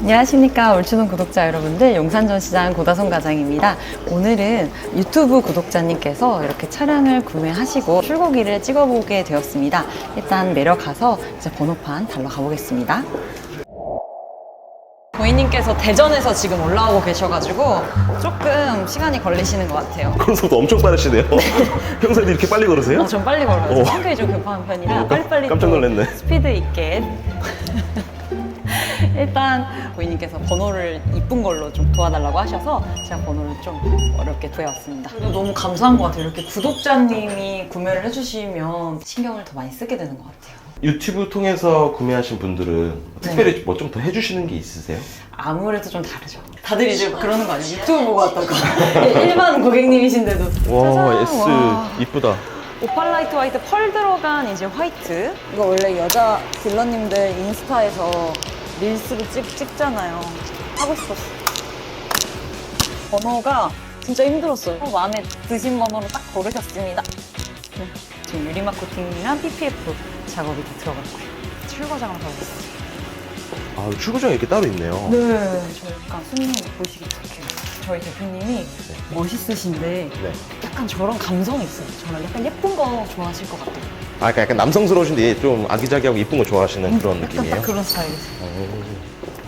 안녕하십니까 올추동 구독자 여러분들 용산전시장 고다성 과장입니다 오늘은 유튜브 구독자님께서 이렇게 차량을 구매하시고 출고기를 찍어보게 되었습니다 일단 내려가서 이제 번호판 달러 가보겠습니다 고객님께서 대전에서 지금 올라오고 계셔가지고 조금 시간이 걸리시는 것 같아요 걸어서도 엄청 빠르시네요. 평소에도 이렇게 빨리 걸으세요? 어, 좀 빨리 걸어요 어. 성격이 좀 급한 편이라 어, 깜- 빨리빨리 깜짝 또 놀랐네. 스피드 있게 일단 고객님께서 번호를 이쁜 걸로 좀 도와달라고 하셔서 제가 번호를 좀 어렵게 구해왔습니다. 그리고 너무 감사한 것 같아요. 이렇게 구독자님이 구매를 해주시면 신경을 더 많이 쓰게 되는 것 같아요. 유튜브 통해서 구매하신 분들은 특별히 뭐 좀 더 해주시는 게 있으세요? 아무래도 좀 다르죠. 다들 이제 그러는 거 아니에요? 유튜브 보고 왔다가 일반 고객님이신데도 와, 짜잔, S 와. 이쁘다. 오팔라이트 화이트 펄 들어간 이제 화이트 이거 원래 여자 딜러님들 인스타에서 릴스로 찍, 찍잖아요. 하고 싶었어 번호가 진짜 힘들었어요. 어, 마음에 드신 번호로 딱 고르셨습니다. 네. 지금 유리막 코팅이랑 PPF 작업이 다 들어갔고요 출고장을 가보겠습니다 아, 출구장이 이렇게 따로 있네요. 네 저 약간 손님 보시기 좋게. 저희 대표님이 멋있으신데 네. 약간 저런 감성이 있어요. 저는 약간 예쁜 거 좋아하실 것 같아요 아, 그러니까 약간 남성스러우신데 좀 아기자기하고 이쁜 거 좋아하시는 그런 약간 느낌이에요? 딱 그런 스타일이세요. 오.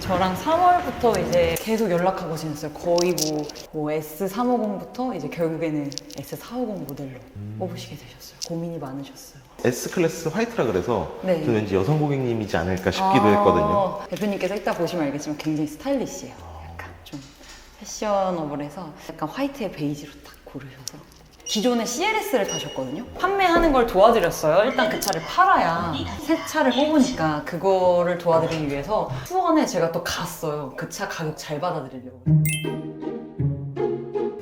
저랑 3월부터 이제 계속 연락하고 지냈어요. 거의 뭐, 뭐 S350부터 이제 결국에는 S450 모델로 뽑으시게 되셨어요. 고민이 많으셨어요. S 클래스 화이트라 그래서 네. 저는 왠지 여성 고객님이지 않을까 싶기도 아, 했거든요. 대표님께서 이따 보시면 알겠지만 굉장히 스타일리시해요. 약간 좀 패셔너블해서 약간 화이트에 베이지로 딱 고르셔서. 기존에 CLS를 타셨거든요. 판매하는 걸 도와드렸어요. 일단 그 차를 팔아야 새 차를 뽑으니까 그거를 도와드리기 위해서 수원에 제가 또 갔어요. 그 차 가격 잘 받아드리려고.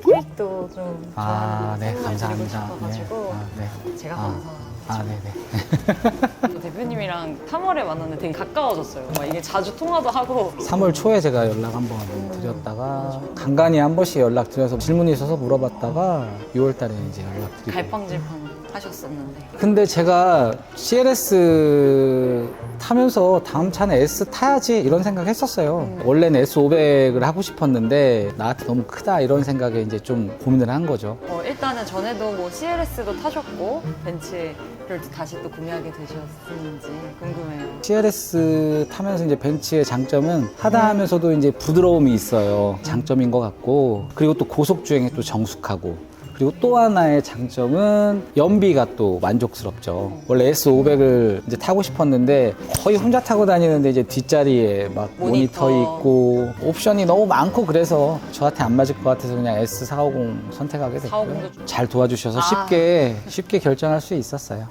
케이크도 좀 아, 네, 선물 감사합니다. 드리고 싶어가지고 네. 아, 네. 제가 아, 감사하죠. 아, 네, 네. 또 대표님이랑 3월에 만났는데 되게 가까워졌어요. 막 이게 자주 통화도 하고 3월 초에 제가 연락 한번 드렸다가 간간히 한 번씩 연락 드려서 질문이 있어서 물어봤다가 6월 달에 이제 연락 드리고 갈팡질팡 하셨었는데 근데 제가 CLS 타면서 다음 차는 S 타야지 이런 생각 했었어요. 원래는 S500을 하고 싶었는데 나한테 너무 크다 이런 생각에 이제 좀 고민을 한 거죠. 어, 일단은 전에도 뭐 CLS도 타셨고 벤츠 를 다시 또 구매하게 되셨는지 궁금해요. CLS 타면서 이제 벤츠의 장점은 하다 하면서도 이제 부드러움이 있어요. 장점인 것 같고 그리고 또 고속 주행에 또 정숙하고 그리고 또 하나의 장점은 연비가 또 만족스럽죠. 원래 S500을 이제 타고 싶었는데 거의 혼자 타고 다니는데 이제 뒷자리에 막 모니터, 모니터. 있고 옵션이 너무 많고 그래서 저한테 안 맞을 것 같아서 그냥 S450 선택하게 됐고요. 450도 좀- 잘 도와주셔서 아. 쉽게 쉽게 결정할 수 있었어요.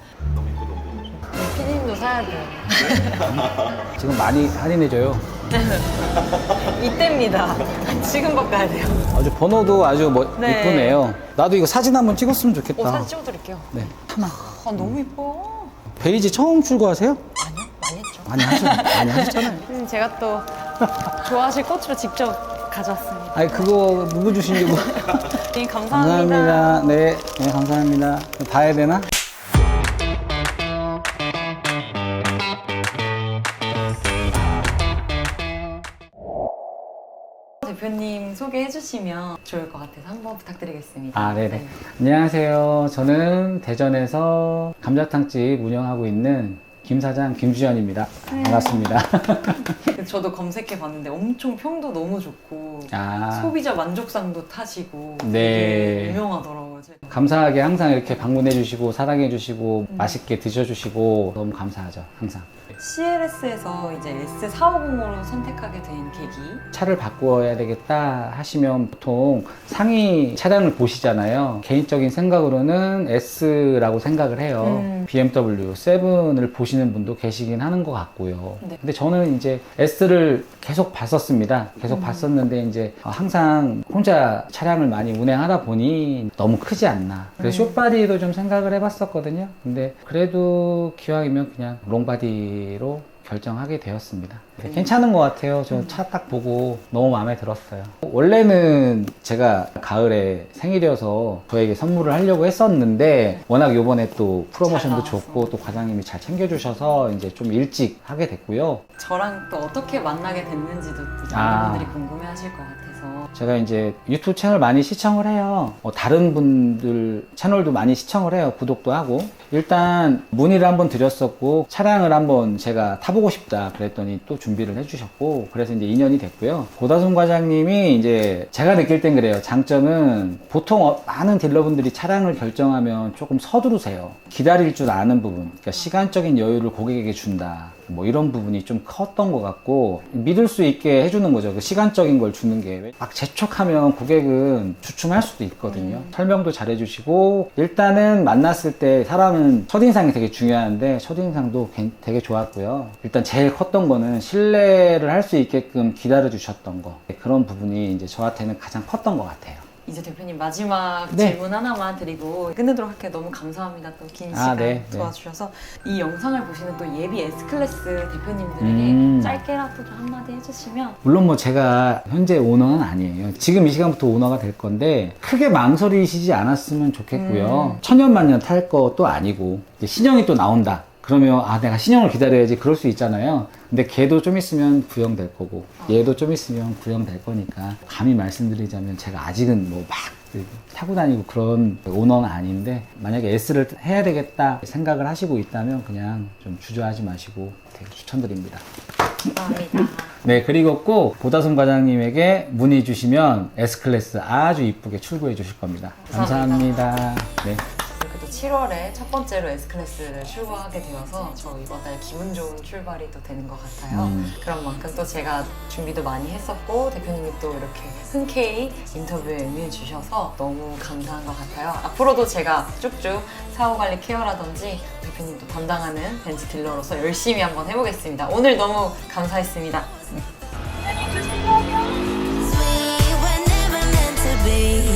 피디님도 사야 돼요. 지금 많이 할인해줘요. 이때입니다. 지금 바꿔야 돼요. 아주 번호도 아주 뭐 네. 이쁘네요. 나도 이거 사진 한번 찍었으면 좋겠다. 오, 사진 찍어드릴게요. 네. 하나. 아, 너무 이뻐. 베이지 처음 출고하세요? 아니요, 많이 했죠. 많이 하셨, 많이 하셨잖아요. 음, 제가 또 좋아하실 꽃으로 직접 가져왔습니다. 아니 그거 누구 모르- 네, 감사합니다. 감사합니다. 네, 네 감사합니다. 봐야 되나? 대표님 소개해 주시면 좋을 것 같아서 한번 부탁드리겠습니다. 아, 네네. 안녕하세요. 저는 대전에서 감자탕집 운영하고 있는 김 사장 김주현입니다. 네. 반갑습니다. 네. 저도 검색해 봤는데 엄청 평도 너무 좋고 아, 소비자 만족상도 타시고 네. 되게 유명하더라고요. 감사하게 항상 이렇게 방문해 주시고 사랑해 주시고 음. 맛있게 드셔 주시고 너무 감사하죠. 항상. CLS에서 이제 S450으로 선택하게 된 계기. 차를 바꿔야 되겠다 하시면 보통 상위 차량을 보시잖아요. 개인적인 생각으로는 S라고 생각을 해요. 음. BMW 7을 보시는 분도 계시긴 하는 것 같고요. 네. 근데 저는 이제 S를 계속 봤었습니다. 계속 음. 봤었는데 이제 항상 혼자 차량을 많이 운행하다 보니 너무 크지 않나. 그래서 음. 숏바디도 좀 생각을 해봤었거든요. 근데 그래도 기왕이면 그냥 롱바디로 결정하게 되었습니다. 네, 괜찮은 것 같아요. 저 차 딱 보고 너무 마음에 들었어요. 원래는 제가 가을에 생일이어서 저에게 선물을 하려고 했었는데 워낙 요번에 또 프로모션도 잘. 좋고 또 과장님이 잘 챙겨주셔서 이제 좀 일찍 하게 됐고요. 저랑 또 어떻게 만나게 됐는지도 또 아. 많은 분들이 궁금해하실 것 같아 서 제가 이제 유튜브 채널 많이 시청을 해요. 어, 다른 분들 채널도 많이 시청을 해요. 구독도 하고. 일단 문의를 한번 드렸었고 차량을 한번 제가 타보고 싶다 그랬더니 또 준비를 해주셨고 그래서 이제 인연이 됐고요. 고다순 과장님이 이제 제가 느낄 땐 그래요. 장점은 보통 어- 많은 딜러분들이 차량을 결정하면 조금 서두르세요. 기다릴 줄 아는 부분, 그러니까 시간적인 여유를 고객에게 준다. 뭐 이런 부분이 좀 컸던 것 같고 믿을 수 있게 해주는 거죠. 그 시간적인 걸 주는 게 막 재촉하면 고객은 주춤할 수도 있거든요. 설명도 잘해주시고 일단은 만났을 때 사람은 첫인상이 되게 중요한데 첫인상도 괜- 되게 좋았고요. 일단 제일 컸던 거는 신뢰를 할 수 있게끔 기다려 주셨던 거 그런 부분이 이제 저한테는 가장 컸던 것 같아요. 이제 대표님 마지막 네. 질문 하나만 드리고 끝내도록 할게요. 너무 감사합니다. 또긴 아, 시간 네, 네. 도와주셔서 이 영상을 보시는 또 예비 S클래스 대표님들에게 음. 짧게라도 좀 한마디 해주시면 물론 뭐 제가 현재 오너는 아니에요. 지금 이 시간부터 오너가 될 건데 크게 망설이시지 않았으면 좋겠고요. 천년만년 탈 것도 아니고 이제 신형이 또 나온다. 그러면 아 내가 신형을 기다려야지 그럴 수 있잖아요. 근데 걔도 좀 있으면 구형될 거고 얘도 좀 있으면 구형될 거니까 감히 말씀드리자면 제가 아직은 뭐 막 타고 다니고 그런 오너는 아닌데 만약에 S를 해야 되겠다 생각을 하시고 있다면 그냥 좀 주저하지 마시고 되게 추천드립니다. 감사합니다. 네, 그리고 꼭 보다솜 과장님에게 문의 주시면 S클래스 아주 이쁘게 출고해 주실 겁니다. 감사합니다. 감사합니다. 네. 7월에 첫 번째로 S클래스를 출고하게 되어서 저 이번 달 기분 좋은 출발이 또 되는 것 같아요. 음. 그런 만큼 또 제가 준비도 많이 했었고 대표님이 또 이렇게 흔쾌히 인터뷰에 응해 주셔서 너무 감사한 것 같아요. 앞으로도 제가 쭉쭉 사후관리 케어라든지 대표님도 담당하는 벤치 딜러로서 열심히 한번 해보겠습니다. 오늘 너무 감사했습니다. we were never.